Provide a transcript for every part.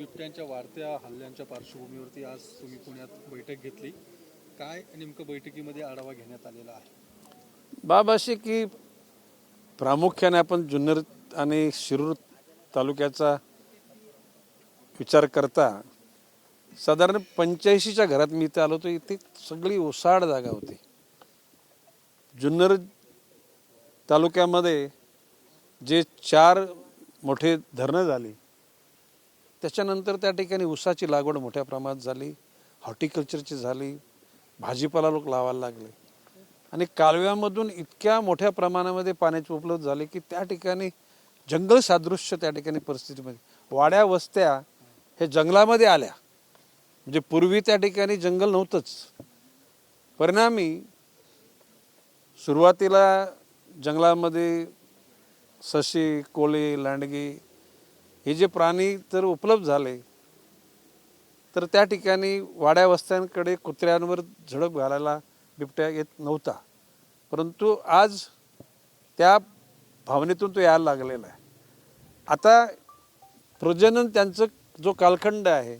बिबट्यांच्या वाढत्या हल्ल्यांच्या पार्श्वभूमीवरती आज तुम्ही पुण्यात बैठक घेतली. काय नेमकं बैठकीमध्ये आढावा घेण्यात आलेला आहे? बाब अशी की प्रामुख्याने आपण जुन्नर आणि शिरूर तालुक्याचा विचार करता साधारण पंच्याऐंशीच्या घरात मी इथे आलो होतो. इथे सगळी ओसाड जागा होती. जुन्नर तालुक्यामध्ये जे चार मोठे धरणं झाली त्याच्यानंतर त्या ठिकाणी ऊसाची लागवड मोठ्या प्रमाणात झाली हॉर्टिकल्चरची झाली भाजीपाला लोक लावायला लागले. आणि कालव्यामधून इतक्या मोठ्या प्रमाणामध्ये पाण्याची उपलब्ध झाले की त्या ठिकाणी जंगल सादृश्य त्या ठिकाणी परिस्थितीमध्ये. वाड्या वस्त्या हे जंगलामध्ये आल्या. म्हणजे पूर्वी त्या ठिकाणी जंगल नव्हतंच. परिणामी सुरुवातीला जंगलामध्ये सशी कोळी लांडगी हे जे प्राणी जर उपलब्ध झाले तर त्या ठिकाणी वाड्या वस्त्यांकडे कुत्र्यांवर झडप घालायला बिबट्या येत नव्हता. परंतु आज त्या भावनेतून तो यायला लागलेला आहे. आता प्रजनन त्यांचं जो कालखंड आहे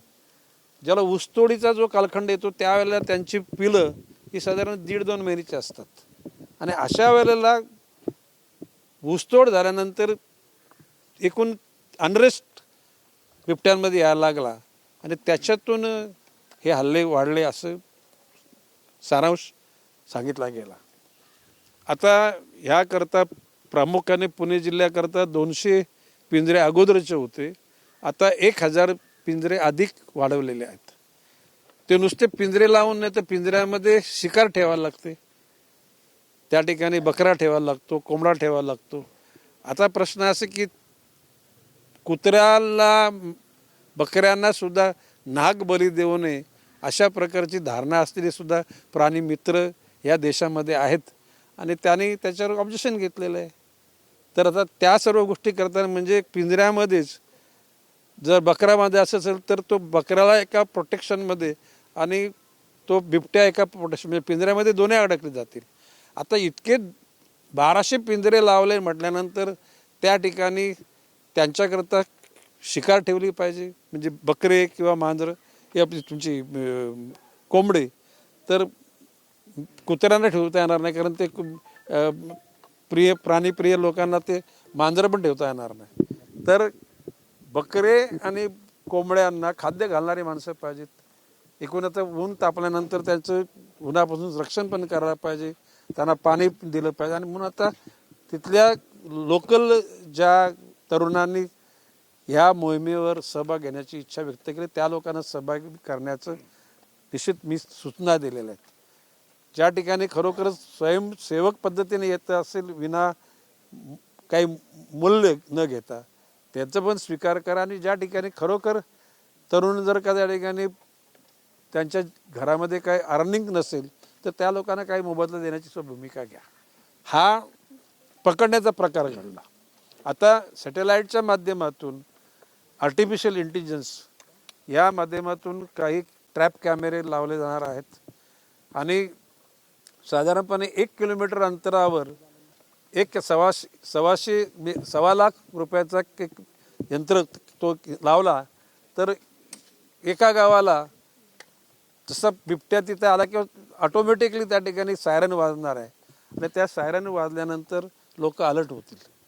ज्याला ऊसतोडीचा जो कालखंड येतो त्यावेळेला त्यांची पिलं ही साधारण दीड दोन महिन्याची असतात. आणि अशा वेळेला ऊसतोड झाल्यानंतर एकूण अनरेस्ट बिबट्यांमध्ये यायला लागला. आणि त्याच्यातून हे हल्ले वाढले असं सारांश सांगितला गेला. आता ह्याकरता प्रामुख्याने पुणे जिल्ह्याकरता दोनशे पिंजरे अगोदरचे होते. आता एक हजार पिंजरे अधिक वाढवलेले आहेत. ते नुसते पिंजरे लावून नाही तर पिंजऱ्यामध्ये शिकार ठेवायला लागते. त्या ठिकाणी बकरा ठेवायला लागतो कोंबडा ठेवायला लागतो. आता प्रश्न असे की कुत्र्याला बकऱ्यांना सुद्धा नाग बली देऊ नये अशा प्रकारची धारणा असलेले सुद्धा प्राणी मित्र या देशामध्ये आहेत. आणि त्यांनी त्याच्यावर ऑब्जेक्शन घेतलेलं आहे. तर आता त्या सर्व गोष्टी करताना म्हणजे पिंजऱ्यामध्येच जर बकऱ्यामध्ये असं असेल तर तो बकऱ्याला एका प्रोटेक्शनमध्ये आणि तो बिबट्या एका प्रोटेक्शन म्हणजे पिंजऱ्यामध्ये दोन्ही अडकले जातील. आता इतके बाराशे पिंजरे लावले म्हटल्यानंतर त्या ठिकाणी त्यांच्याकरता शिकार ठेवली पाहिजे. म्हणजे बकरे किंवा मांजरं हे आपली तुमची कोंबडे. तर कुत्र्यांना ठेवता येणार नाही कारण ते कु- प्रिय प्राणीप्रिय लोकांना ते मांजरं पण ठेवता येणार नाही. तर बकरे आणि कोंबड्यांना खाद्य घालणारी माणसं पाहिजेत. एकूण आता ऊन तापल्यानंतर त्यांचं उन्हापासून रक्षण पण करायला पाहिजे. त्यांना पाणी दिलं पाहिजे. आणि म्हणून आता तिथल्या लोकल ज्या तरुणांनी ह्या मोहिमेवर सहभाग घेण्याची इच्छा व्यक्त केली. त्या लोकांना सहभागी करण्याचं निश्चित मी सूचना दिलेल्या आहेत. ज्या ठिकाणी खरोखरच स्वयंसेवक पद्धतीने येत असेल विना काही मूल्य न घेता त्याचं पण स्वीकार करा आणि ज्या ठिकाणी खरोखर तरुण जर का त्या ठिकाणी त्यांच्या घरामध्ये काही अर्निंग नसेल तर त्या लोकांना काही मोबदला देण्याची भूमिका घ्या. हा पकडण्याचा प्रकार घडला. आता सॅटेलाईटच्या माध्यमातून आर्टिफिशियल इंटेलिजन्स या माध्यमातून काही ट्रॅप कॅमेरे लावले जाणार आहेत. आणि साधारणपणे एक किलोमीटर अंतरावर एक सव्वाशे सव्वाशे मे- सव्वा लाख रुपयाचा एक यंत्र तो लावला तर एका गावाला जसं बिबट्या तिथे आला किंवा ऑटोमॅटिकली त्या ठिकाणी सायरन वाजणार आहे. आणि त्या सायरन वाजल्यानंतर लोक अलर्ट होतील.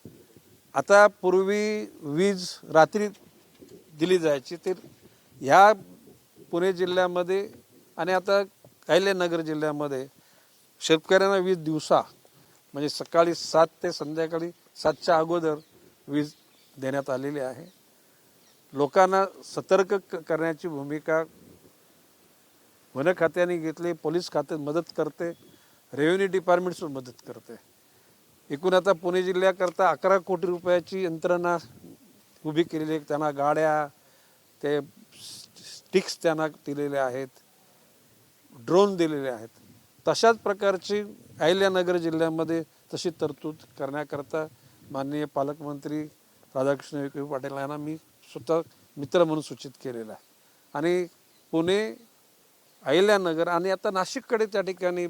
आता पूर्वी वीज रात्री दिली जायची तर ह्या पुणे जिल्ह्यामध्ये आणि आता अहिल्यानगर जिल्ह्यामध्ये शेतकऱ्यांना वीज दिवसा म्हणजे सकाळी सात ते संध्याकाळी सातच्या अगोदर वीज देण्यात आलेली आहे. लोकांना सतर्क करण्याची भूमिका वन खात्याने घेतली पोलीस खाते मदत करते रेव्हेन्यू डिपार्टमेंटसुद्धा मदत करते. एकूण आता पुणे जिल्ह्याकरता अकरा कोटी रुपयाची यंत्रणा उभी केलेली आहे. त्यांना गाड्या ते स्टिक्स त्यांना दिलेले आहेत. ड्रोन दिलेले आहेत. तशाच प्रकारची अहिल्यानगर जिल्ह्यामध्ये तशी तरतूद करण्याकरता माननीय पालकमंत्री राधाकृष्ण विखे पाटील यांना मी स्वतः मित्र म्हणून सूचित केलेलं आहे. आणि पुणे अहिल्यानगर आणि आता नाशिककडे त्या ठिकाणी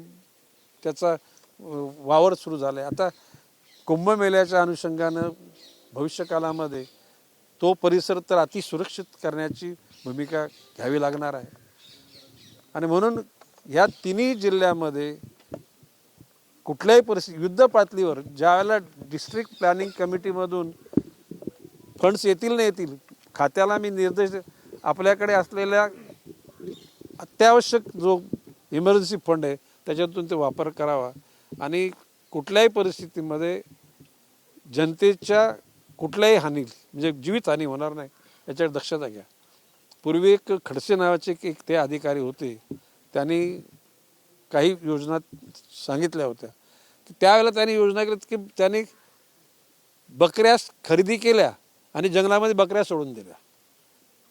त्याचा वावर सुरू झाला आहे आता कुंभमेळ्याच्या अनुषंगानं भविष्यकालामध्ये तो परिसर तर अतिसुरक्षित करण्याची भूमिका घ्यावी लागणार आहे. आणि म्हणून ह्या तिन्ही जिल्ह्यामध्ये कुठल्याही परिस्थिती युद्ध पातळीवर ज्यावेळेला डिस्ट्रिक्ट प्लॅनिंग कमिटीमधून फंड्स येतील नाही येतील खात्याला मी निर्देश आपल्याकडे असलेल्या अत्यावश्यक जो इमर्जन्सी फंड आहे त्याच्यातून ते वापर करावा. आणि कुठल्याही परिस्थितीमध्ये जनतेच्या कुठल्याही हानी म्हणजे जीवितहानी होणार नाही याच्यावर दक्षता घ्या. पूर्वी एक खडसे नावाचे एक- एक ते अधिकारी होते. त्यांनी काही योजना सांगितल्या होत्या. त्यावेळेला त्यांनी योजना केल्या की त्यांनी बकऱ्या खरेदी केल्या आणि जंगलामध्ये बकऱ्या सोडून दिल्या.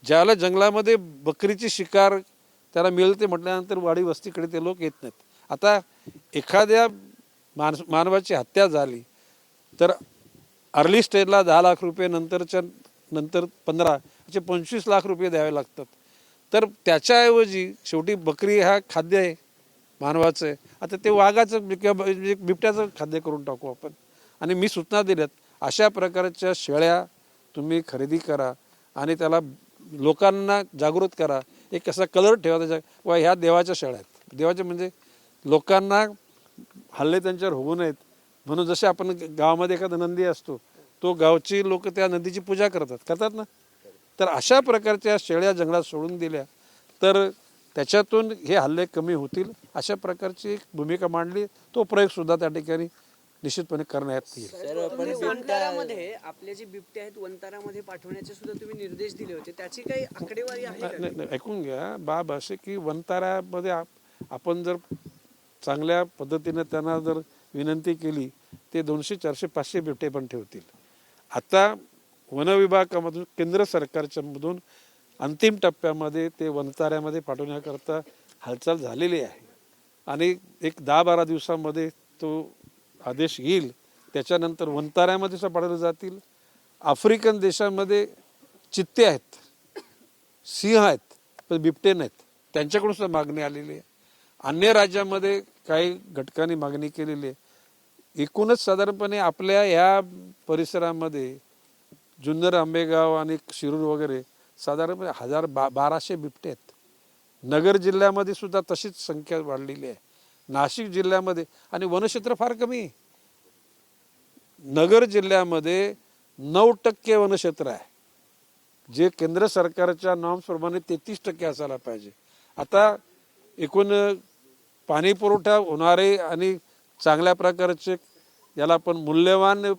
ज्यावेळेला जंगलामध्ये बकरीची शिकार त्याला मिळते म्हटल्यानंतर वाडी वस्तीकडे ते लोक येत नाहीत. आता एखाद्या माणस मानवाची हत्या झाली. तर अर्ली स्टेजला दहा लाख रुपये नंतरच्या नंतर पंधरा असे पंचवीस लाख रुपये द्यावे लागतात. तर त्याच्याऐवजी शेवटी बकरी हा खाद्य आहे मानवाचं आहे. आता ते वाघाचं किंवा म्हणजे बिबट्याचं खाद्य करून टाकू आपण. आणि मी सूचना दिल्यात अशा प्रकारच्या शेळ्या तुम्ही खरेदी करा आणि त्याला लोकांना जागृत करा. एक असा कलर ठेवा त्याच्या व ह्या देवाच्या शेळ्या आहेत. देवाच्या म्हणजे लोकांना हल्ले त्यांच्यावर होऊ नयेत. म्हणून जसे आपण गावामध्ये एखादा नंदी असतो तो गावची लोक त्या नदीची पूजा करतात. करतात ना? तर अशा प्रकारच्या शेळ्या जंगलात सोडून दिल्या तर त्याच्यातून हे हल्ले कमी होतील अशा प्रकारची एक भूमिका मांडली. तो प्रयोग सुद्धा त्या ठिकाणी निश्चितपणे करण्यात येईल. वंतारामध्ये आपले जे बिबटे आहेत वंतारामध्ये पाठवण्याचे सुद्धा तुम्ही निर्देश दिले होते. त्याची काही आकडेवारी आहे का? नाही, नाही, ऐकून घ्या. बाब असे की वंताऱ्यामध्ये आप- आपण जर चांगल्या पद्धतीने त्यांना जर विनंती केली ते दोनशे चारशे पाचशे बिबटे पण ठेवतील. आता वनविभागामधून केंद्र सरकारच्या मधून अंतिम टप्प्यामध्ये ते वनताऱ्यामध्ये पाठवण्याकरता हालचाल झालेली आहे. आणि एक दहा बारा दिवसामध्ये तो आदेश येईल. त्याच्यानंतर वनताऱ्यामध्ये पाठवले जातील. आफ्रिकन देशामध्ये चित्ते आहेत. सिंह आहेत पण बिबटे नाहीत. त्यांच्याकडून सुद्धा मागणी आलेली आहे. अन्य राज्यामध्ये काही घटकांनी मागणी केलेली आहे. एकूणच साधारणपणे आपल्या या परिसरामध्ये जुन्नर आंबेगाव आणि शिरूर वगैरे साधारणपणे हजार बा बाराशे बिबटे आहेत. नगर जिल्ह्यामध्ये सुद्धा तशीच संख्या वाढलेली आहे. नाशिक जिल्ह्यामध्ये आणि वनक्षेत्र फार कमी आहे. नगर जिल्ह्यामध्ये नऊ टक्के वनक्षेत्र आहे. जे केंद्र सरकारच्या नॉर्म्सप्रमाणे तेहतीस टक्के असायला पाहिजे. आता एकूण पाणी पुरवठा होणारे आणि चांगल्या प्रकारचे याला आपण मूल्यवान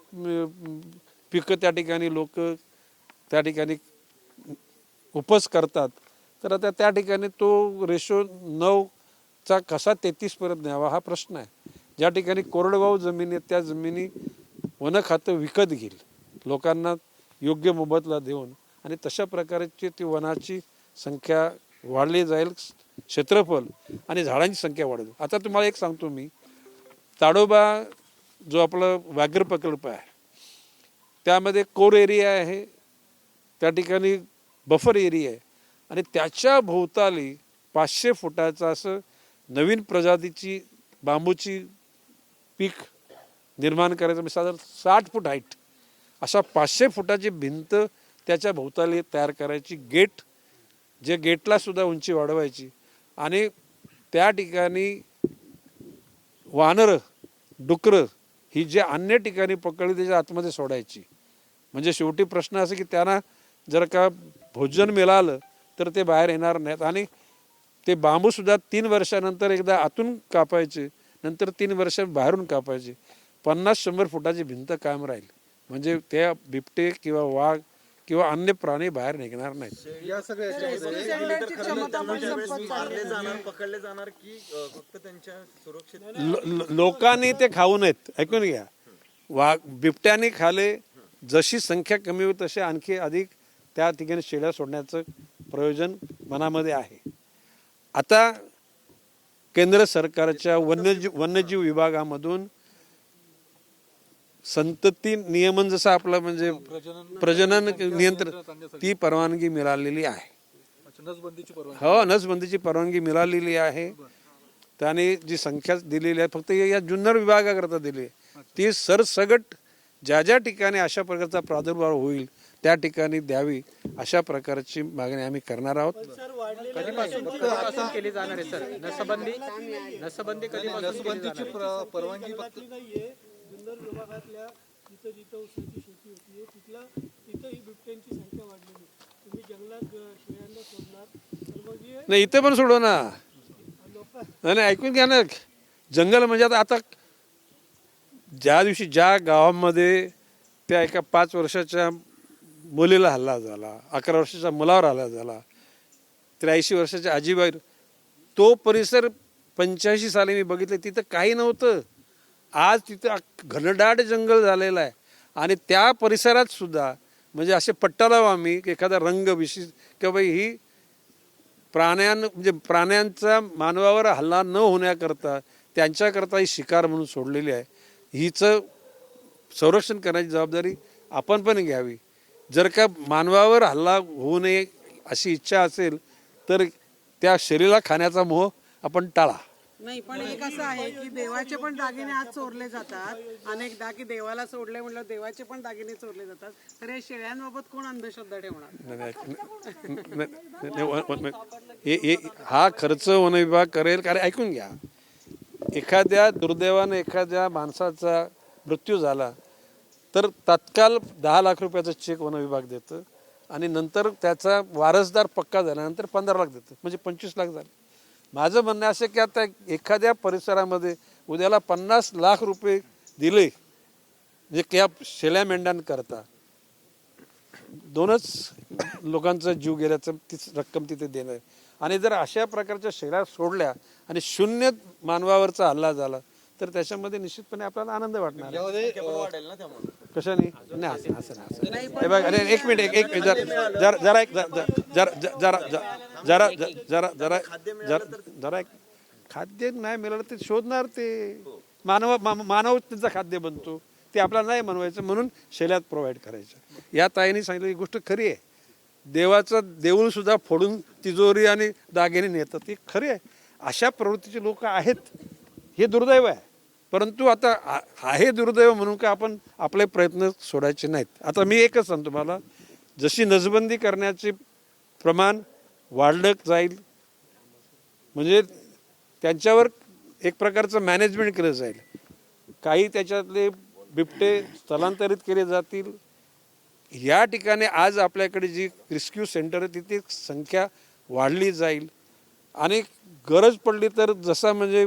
पिकं त्या ठिकाणी लोक त्या ठिकाणी उपज करतात. तर आता त्या ठिकाणी तो रेशो नऊचा कसा तेहतीसपर्यंत न्यावा हा प्रश्न आहे. ज्या ठिकाणी कोरडवाहू जमिनी आहेत त्या जमिनी वन खातं विकत घेईल. लोकांना योग्य मोबदला देऊन. आणि तशा प्रकारची ती वनाची संख्या वाढली जाईल. क्षेत्रफळ आणि झाडांची संख्या वाढेल आता तुम्हाला एक सांगतो मी. ताडोबा जो आपला व्याघ्र प्रकल्प आहे त्यामध्ये कोर एरिया आहे त्या ठिकाणी बफर एरिया आहे आणि त्याच्या भोवताली पाचशे फुटाचं असं नवीन प्रजातीची बांबूची पीक निर्माण करायचं. म्हणजे साधारण साठ फूट हाईट अशा पाचशे फुटाची भिंत त्याच्या भोवताली तयार करायची. गेट जे गेटला सुद्धा उंची वाढवायची. आणि त्या ठिकाणी वानरं डुकरं ही जे अन्य ठिकाणी पकडली त्याच्या आतमध्ये सोडायची. म्हणजे शेवटी प्रश्न असा की त्यांना जर का भोजन मिळालं तर ते बाहेर येणार नाहीत. आणि ते बांबूसुद्धा तीन वर्षानंतर एकदा आतून कापायचे नंतर तीन वर्ष बाहेरून कापायचे. पन्नास शंभर फुटाची भिंत कायम राहील. म्हणजे त्या बिबटे किंवा वाघ किंवा अन्य प्राणी बाहेर निघणार नाहीत. या सगळ्या याच्यामध्ये मारले जाणार पकडले जाणार की अ, फक्त त्यांच्या सुरक्षित लो- लो- लोकांनी ते खाऊ नयेत. ऐकून घ्या. वाघ बिबट्याने खाले जशी संख्या कमी होईल तशी आणखी अधिक त्या ठिकाणी शेळ्या सोडण्याचं प्रयोजन मनामध्ये आहे. आता केंद्र सरकारच्या वन्यजीव वन्यजीव विभागामधून संतती नियमन जसं आपलं म्हणजे प्रजनन नियंत्रण ती परवानगी मिळालेली आहे. हो नसबंदीची परवानगी मिळालेली आहे. त्याने जी संख्या दिलेली आहे फक्त या जुन्नर विभागाकरता दिली आहे. ती सरसगट ज्या ज्या ठिकाणी अशा प्रकारचा प्रादुर्भाव होईल त्या ठिकाणी द्यावी अशा प्रकारची मागणी आम्ही करणार आहोत. केली जाणार आहे सर. नसबंदी नसबंदी परवानगी जुन्नर विभागातल्या जिथं जिथं ऊसाची शेती होतीये तिथला तिथं ही बिबट्यांची संख्या वाढलेली. तुम्ही जंगलात शेळ्यांना सोडणार तर मग हे नाही इथे पण सोडव ना. लोक नाही नाही, ऐकून घ्या ना. जंगल म्हणजे आता आता ज्या दिवशी ज्या गावामध्ये त्या एका पाच वर्षाच्या मुलीला हल्ला झाला अकरा वर्षाच्या मुलावर हल्ला झाला त्र्याऐंशी वर्षाच्या आजीबाई तो परिसर पंच्याऐंशी साली मी बघितलं तिथं काही नव्हतं. आज तिथं घनदाट जंगल झालेलं आहे. आणि त्या परिसरात सुद्धा म्हणजे असे पट्टा लावू आम्ही की एखादा रंग विशिष्ट किंवा बाई ही प्राण्यां म्हणजे प्राण्यांचा मानवावर हल्ला न होण्याकरता त्यांच्याकरता ही शिकार म्हणून सोडलेली आहे. हिचं संरक्षण करण्याची जबाबदारी आपण पण घ्यावी. जर का मानवावर हल्ला होऊ नये अशी इच्छा असेल तर त्या शरीराला खाण्याचा मोह आपण टाळा. नाही पण एक असं आहे की देवाचे पण दागिने आज चोरले जातात. अनेकदा की देवाला सोडले म्हटलं देवाचे पण दागिने चोरले जातात. तर हे शेळ्यांबाबत कोण अंधश्रद्धा ठेवणार? हा खर्च वन विभाग करेल कारण ऐकून घ्या. एखाद्या दुर्दैवाने एखाद्या माणसाचा मृत्यू झाला तर तात्काळ दहा लाख रुपयाचा चेक वन विभाग देतं आणि नंतर त्याचा वारसदार पक्का झाल्यानंतर पंधरा लाख देतं म्हणजे पंचवीस लाख झालं. माझं म्हणणं असं की आता एखाद्या परिसरामध्ये उद्याला पन्नास लाख रुपये दिले जे की या शेल्या मेंढ्यांकरता दोनच लोकांचा जीव गेल्याचं तीच रक्कम तिथे देणं आहे. आणि जर अशा प्रकारच्या शेळ्या सोडल्या आणि शून्य मानवावरचा हल्ला झाला तर त्याच्यामध्ये निश्चितपणे आपल्याला आनंद वाटणार आहे. यामध्ये संख्या पण वाढेल ना त्यामुळे. कशाने? नाही असं असं नाही असं हे बघ अरे एक मिनिट एक एक मिनिट जरा जरा जरा एक जरा जरा जरा जरा जरा जरा जरा जरा एक खाद्य नाही मिळालं ते शोधणार ते. मानव मा- मानव त्यांचा खाद्य बनतो. ते आपल्याला नाही बनवायचं म्हणून शेल्यात प्रोव्हाइड करायचं. या ताईने सांगितलं ही गोष्ट खरी आहे. देवाचं देऊळ सुद्धा फोडून तिजोरी आणि दागिने नेतात. ही खरी आहे. अशा प्रवृत्तीचे लोक आहेत. हे दुर्दैव आहे. परंतु आता आहे दुर्दैव म्हणून का आपण आपले प्रयत्न सोडायचे नाहीत. आता मी एकच सांगतो तुम्हाला जशी नसबंदी करण्याचे प्रमाण वाढलं जाईल म्हणजे त्यांच्यावर एक प्रकारचं मॅनेजमेंट केलं जाईल. काही त्याच्यातले बिबटे स्थलांतरित केले जातील. या ठिकाणी आज आपल्याकडे जी रेस्क्यू सेंटर आहे तिथे संख्या वाढली जाईल. आणि गरज पडली तर जसा म्हणजे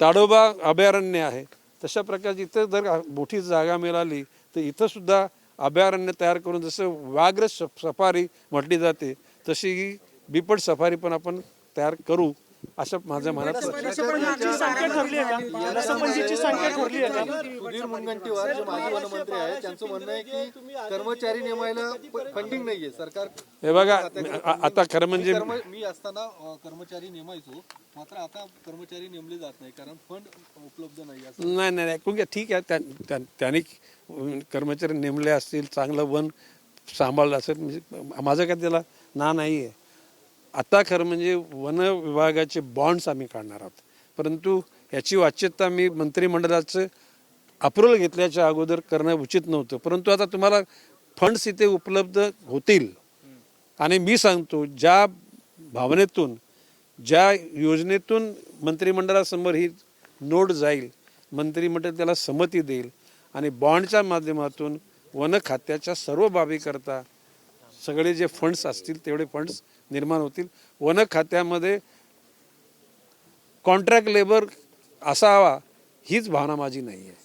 ताडोबा अभयारण्य आहे. तशा प्रकारची इथं जर मोठी जागा मिळाली तर इथंसुद्धा अभयारण्य तयार करून जसं व्याघ्र सफारी म्हटली जाते तशी ही बिपट सफारी पण आपण तयार करू. असं माझ्या मनात सुधीर मुनगंटीवार जे माजी वनमंत्री आहेत त्यांचं म्हणणं आहे की कर्मचारी नेमायला फंडिंग नाहीये. सरकार हे बघा आता खरं म्हणजे मी असताना कर्मचारी नेमायचो मात्र आता कर्मचारी नेमले जात नाही कारण फंड उपलब्ध नाही असं. नाही नाही ऐकून घ्या ठीक आहे. त्या- त्या- त्यांनी कर्मचारी नेमले असतील चांगलं वन सांभाळलं असेल म्हणजे माझं काय त्याला ना नाही आहे आता खरं म्हणजे वन विभागाचे बॉन्ड्स आम्ही काढणार आहोत. परंतु याची वाच्यता मी मंत्रिमंडळाचं अप्रुव्हल घेतल्याच्या अगोदर करणं उचित नव्हतं. परंतु आता तुम्हाला फंड्स इथे उपलब्ध होतील. आणि मी सांगतो ज्या भावनेतून ज्या योजनेतून मंत्रिमंडळासमोर ही नोट जाईल मंत्रिमंडळ त्याला संमती देईल आणि बॉन्डच्या माध्यमातून वन खात्याच्या सर्व बाबीकरता सगळे जे फंड्स असतील तेवढे फंड्स निर्माण होतील. वन खात्यामध्ये कॉन्ट्रॅक्ट लेबर असावा हीच भावना माझी नाही आहे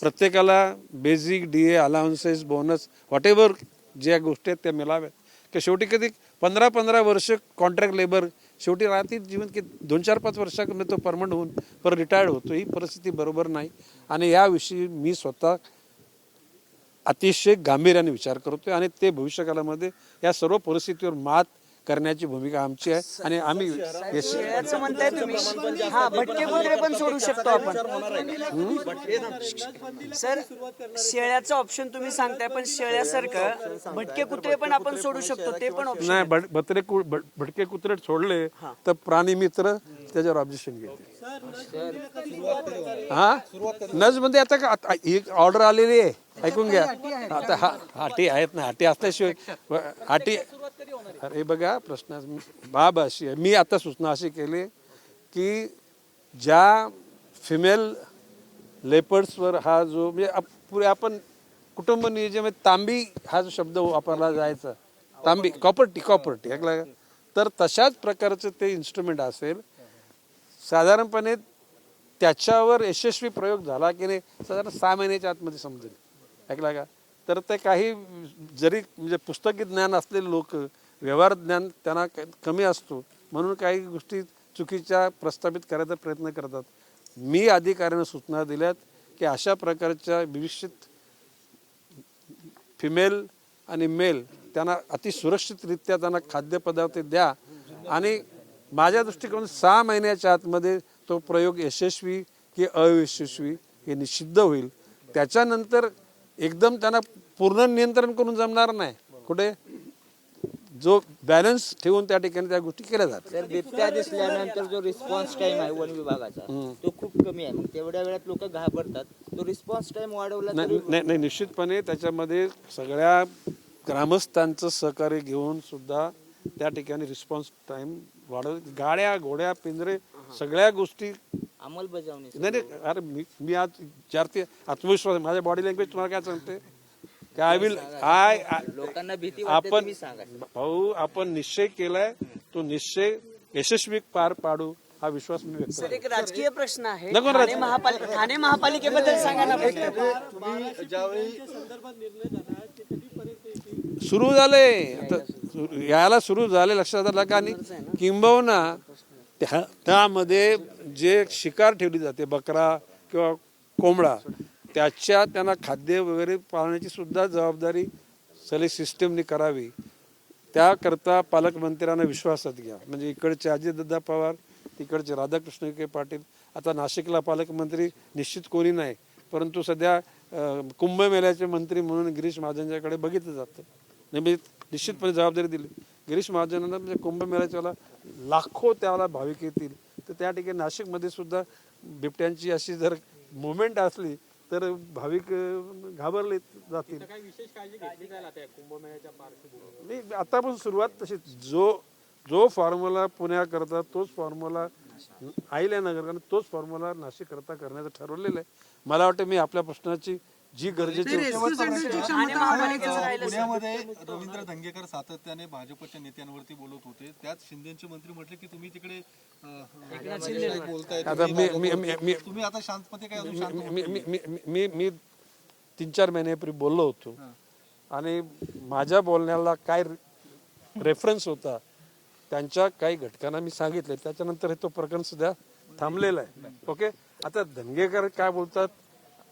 प्रत्येकाला basic D A allowances bonus whatever ज्या गोष्टी आहेत त्या मिळाव्यात. की शेवटी कधी पंधरा पंधरा वर्ष कॉन्ट्रॅक्ट लेबर शेवटी राहतील जीवन की दोन चार पाच वर्षाकडे तो परमनंट होऊन परत रिटायर्ड होतो ही परिस्थिती बरोबर नाही. आणि याविषयी मी स्वतः अतिशय गांभीर्याने विचार करतोय आणि ते भविष्यकालामध्ये या सर्व परिस्थितीवर मात करण्याची भूमिका आमची आहे. आणि आम्ही यश- म्हणताय तुम्ही. हा भटके कुत्रे पण सोडू शकतो आपण. सर शेळ्याचं ऑप्शन तुम्ही सांगताय पण शेळ्यासारखं भटके कुत्रे पण आपण सोडू शकतो ते पण ऑप्शन नाही भट- भत्रे कु- भट- भटके कुत्रे सोडले तर प्राणी मित्र त्याच्यावर ऑब्जेक्शन घेतील. हा? नजमध्ये आता का- आता एक ऑर्डर आलेली आहे. ऐकून घ्या. आता हा हाटी आहेत ना हाटी असल्याशिवाय हाटी अरे बघा प्रश्न बाब अशी आहे. मी आता सूचना अशी केली की ज्या फिमेल लेपर्ड्सवर हा जो म्हणजे आप- पुरे आपण कुटुंब नियोजन म्हणजे तांबी हा जो शब्द वापरला जायचा. तांबी कॉपर्टी कॉपर्टी ऐकला तर तशाच प्रकारचं ते इन्स्ट्रुमेंट असेल. साधारणपणे त्याच्यावर यशस्वी प्रयोग झाला की नाही साधारण सहा महिन्याच्या आतमध्ये समजेल. ऐकला का? तर ते काही जरी म्हणजे पुस्तकी ज्ञान असलेले लोक व्यवहार ज्ञान त्यांना कमी असतो. म्हणून काही गोष्टी चुकीच्या प्रस्थापित करायचा प्रयत्न करतात. मी अधिकाऱ्यांना सूचना दिल्यात की अशा प्रकारच्या विविषित फिमेल आणि मेल त्यांना अति सुरक्षितरित्या त्यांना खाद्यपदार्थ द्या. आणि माझ्या दृष्टिकोनातून सहा महिन्याच्या आतमध्ये तो प्रयोग यशस्वी की अयशस्वी हे निषिद्ध होईल. त्याच्यानंतर एकदम त्यांना पूर्ण नियंत्रण करून जमणार नाही. कुठे? जो बॅलन्स ठेवून त्या ठिकाणी त्या गोष्टी केल्या जातात. तर बिबट्या दिसल्यानंतर जो रिस्पॉन्स टाइम आहे वन विभागाचा तो खूप कमी आहे. मग तेवढ्या वेळात लोक घाबरतात. तो रिस्पॉन्स टाइम वाढवला नाही नाही निश्चितपणे त्याच्यामध्ये सगळ्या ग्रामस्थांचं सहकार्य घेऊन सुद्धा त्या ठिकाणी रिस्पॉन्स टाइम वाढव गाड्या घोड्या पिंजरे सगळ्या गोष्टी अंमलबजावणी नाही नाही अरे मी मी आज विचारते आत्मविश्वास आहे. माझ्या बॉडी लँग्वेज तुम्हाला काय सांगते? आय विल आय लोकांना भीती वाटते आपण भाऊ आपण निश्चय केलाय. तो निश्चय यशस्वी पार पाडू हा विश्वास मी व्यक्त सर एक राजकीय प्रश्न आहे. ठाणे. महापालिका ठाणे महापालिकेबद्दल सांगा ना फक्त. येतील सुरू झाले. यायला सुरू झाले लक्षात आलं का आणि किंबहुना त्या त्यामध्ये जे शिकार ठेवली जाते बकरा किंवा कोंबडा त्याच्या त्यांना खाद्य वगैरे पाळण्याची सुद्धा जबाबदारी सगळी सिस्टीमने करावी. त्याकरता पालकमंत्र्यांना विश्वासात घ्या. म्हणजे इकडचे अजितदादा पवार तिकडचे राधाकृष्ण विखे पाटील आता नाशिकला पालकमंत्री निश्चित कोणी नाही परंतु सध्या कुंभमेळ्याचे मंत्री म्हणून गिरीश महाजनच्याकडे बघितलं जातं. नेहमी निश्चितपणे जबाबदारी दिली. गिरीश महाजनांना म्हणजे कुंभमेळ्याच्याला लाखो त्याला भाविक येतील. तर त्या ठिकाणी नाशिकमध्ये सुद्धा बिबट्यांची अशी जर मुवमेंट असली तर भाविक घाबरले जातील. आता नाही आतापासून सुरुवात तशी जो जो फॉर्म्युला पुण्याकरता तोच फॉर्म्युला नगर तोच फॉर्म्युला नाशिक करता करण्याचं ठरवलेलं आहे. मला वाटतं मी आपल्या प्रश्नाची जी गरजेची. पुण्यामध्ये रवींद्र धंगेकर सातत्याने भाजपच्या नेत्यांवरती बोलत होते. त्यात शिंदेचे मंत्री म्हटले की तुम्ही तिकडे बोलताय तुम्ही आता शांतपणे काय मी मी तीन चार महिन्यापूर्वी बोललो होतो. आणि माझ्या बोलण्याला काय रेफरन्स होता त्यांच्या काही घटकांना मी सांगितले. त्याच्यानंतर हे तो प्रकरण सुद्धा थांबलेला आहे. ओके आता धनगेकर काय बोलतात?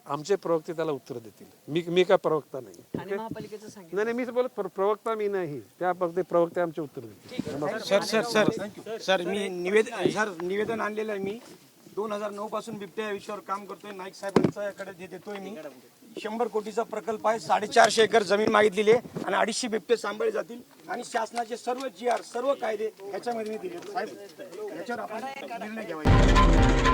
आमचे प्रवक्ते त्याला उत्तर देतील. मी मी काय प्रवक्ता नाही. ठाणे महापालिकेचं सांगितलं. नाही नाही मी बोलत प्र- प्रवक्ता मी नाही. त्या फक्त प्रवक्ते आमचे उत्तर देतील. सर सर सर सर मी निवेदन सर निवेदन आणलेलं आहे मी. दोन हजार नऊ पासून बिबट्या या विषयावर काम करतोय. नाईक साहेबांच्याकडे जे देतोय मी. शंभर कोटीचा प्रकल्प आहे. साडेचारशे एकर जमीन मागितलेली आहे आणि अडीचशे बिबटे सांभाळले जातील. आणि शासनाचे सर्व जी आर सर्व कायदे ह्याच्यामध्ये मी दिले साहेब ह्याच्यावर आपण निर्णय घ्यावा.